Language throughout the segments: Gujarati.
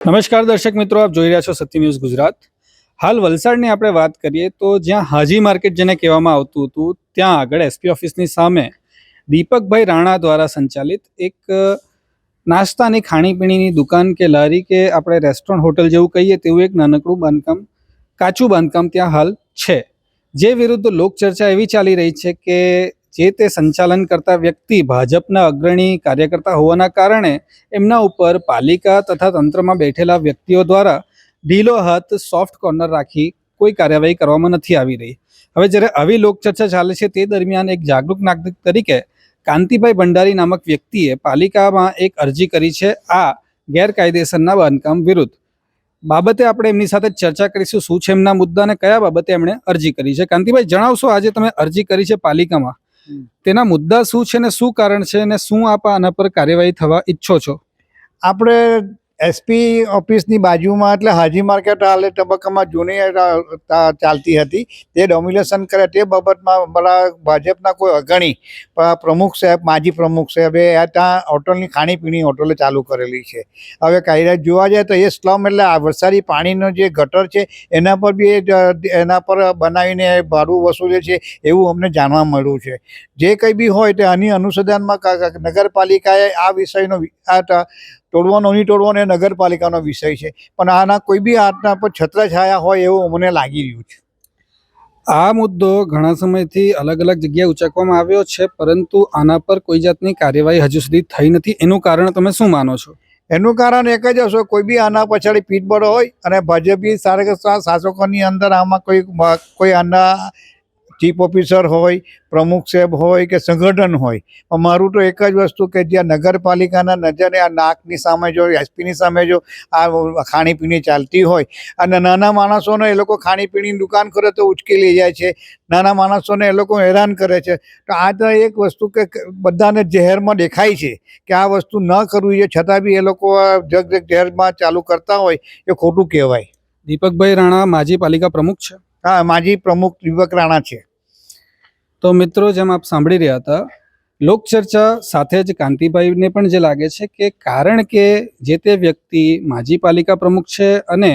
નમસ્કાર દર્શક મિત્રો, આપ જોઈ રહ્યા છો સત્ય ન્યૂઝ ગુજરાત. હાલ વલસાડની આપણે વાત કરીએ તો જ્યાં હાજી માર્કેટ જેને કહેવામાં આવતું હતું, ત્યાં આગળ એસપી ઓફિસની સામે દીપકભાઈ રાણા દ્વારા સંચાલિત એક નાસ્તાની ખાણીપીણીની દુકાન કે લારી કે આપણે રેસ્ટોરન્ટ, હોટલ જેવું કહીએ તેવું એક નાનકડું બાંધકામ, કાચું બાંધકામ ત્યાં હાલ છે. જે વિરુદ્ધ લોકચર્ચા એવી ચાલી રહી છે કે જે તે સંચાલન કરતા વ્યક્તિ ભાજપના અગ્રણી કાર્યકર્તા હોવાના કારણે એમના ઉપર પાલિકા તથા તંત્રમાં બેઠેલા વ્યક્તિઓ દ્વારા ઢીલો હાથ સોફ્ટ કોર્નર રાખી કોઈ કાર્યવાહી કરવામાં નથી આવી રહી. હવે જ્યારે આવી લોકચર્ચા ચાલે છે તે દરમિયાન એક જાગૃત નાગરિક તરીકે કાંતિભાઈ ભંડારી નામક વ્યક્તિએ પાલિકામાં એક અરજી કરી છે આ ગેરકાયદેસરના બાંધકામ વિરુદ્ધ. બાબતે આપણે એમની સાથે ચર્ચા કરીશું, શું છે એમના મુદ્દા અને કયા બાબતે એમણે અરજી કરી છે. કાંતિભાઈ, જણાવશો આજે તમે અરજી કરી છે પાલિકામાં. તેના મુદ્દા શું છે ને શું કારણ છે અને શું આપ આના પર કાર્યવાહી થવા ઈચ્છો છો? આપણે એસપી ઓફિસની બાજુમાં એટલે હાજી માર્કેટ હાલ તબક્કામાં જૂની ચાલતી હતી. તે ડોમિનેશન કરે તે બાબતમાં બધા ભાજપના કોઈ અગણી પ્રમુખ સાહેબ, માજી પ્રમુખ સાહેબે ત્યાં હોટલની ખાણીપીણી હોટલે ચાલુ કરેલી છે. હવે કાયદા જોવા જાય તો એ સ્લમ એટલે આ વરસાદી પાણીનો જે ગટર છે, એના પર બી એના પર બનાવીને ભાડું વસૂલે છે એવું અમને જાણવા મળ્યું છે. જે કંઈ બી હોય તે આની અનુસંધાનમાં નગરપાલિકાએ આ વિષયનો તોડવાનો નહીં તોડવાનો એ નગરપાલિકાનો વિષય છે. પણ આના કોઈ બી આના પર છત્રછાયા હોય એવું મને લાગી રહ્યું છે. આ મુદ્દો ઘણા સમયથી અલગ અલગ જગ્યાએ ઉચકવામાં આવ્યો છે પરંતુ આના પર કોઈ જાતની કાર્યવાહી હજુ સુધી થઈ નથી. એનું કારણ તમે શું માનો છો? એનું કારણ એક જ હશે કોઈ બી આના પછાડી પીઠબળ હોય અને ભાજપી શાસકોની અંદર આમાં કોઈ કોઈ આના ચીફ ઓફિસર હોય પ્રમુખ સાહેબ હોય કે સંગઠન હોય. પણ મારું તો એક જ વસ્તુ કે જ્યાં નગરપાલિકાના નજરે આ નાકની સામે જો એસપીની સામે જો આ ખાણીપીણી ચાલતી હોય અને નાના માણસોને એ લોકો ખાણીપીણીની દુકાન કરે તો ઉચકી લઈ જાય છે. નાના માણસોને એ લોકો હેરાન કરે છે. તો આ તો એક વસ્તુ કે બધાને ઝેરમાં દેખાય છે કે આ વસ્તુ ન કરવી જોઈએ. છતાં બી એ લોકો જગ જગ ઝેરમાં ચાલુ કરતા હોય એ ખોટું કહેવાય. દીપકભાઈ રાણા માજી પાલિકા પ્રમુખ છે? હા માજી પ્રમુખ દીપક રાણા છે. તો મિત્રો, જેમ આપ સાંભળી રહ્યા હતા, લોકચર્ચા સાથે જ કાંતિભાઈને પણ જે લાગે છે કે કારણ કે જે તે વ્યક્તિ માજી પાલિકા પ્રમુખ છે અને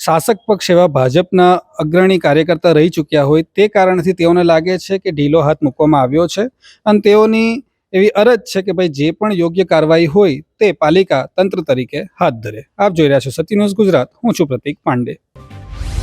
શાસક પક્ષ એવા ભાજપના અગ્રણી કાર્યકર્તા રહી ચૂક્યા હોય, તે કારણથી તેઓને લાગે છે કે ઢીલો હાથ મૂકવામાં આવ્યો છે. અને તેઓની એવી અરજ છે કે ભાઈ, જે પણ યોગ્ય કાર્યવાહી હોય, તે પાલિકા તંત્ર તરીકે હાથ ધરે. આપ જોઈ રહ્યા છો સત્ય ન્યૂઝ ગુજરાત. હું છું પ્રતિક પાંડે.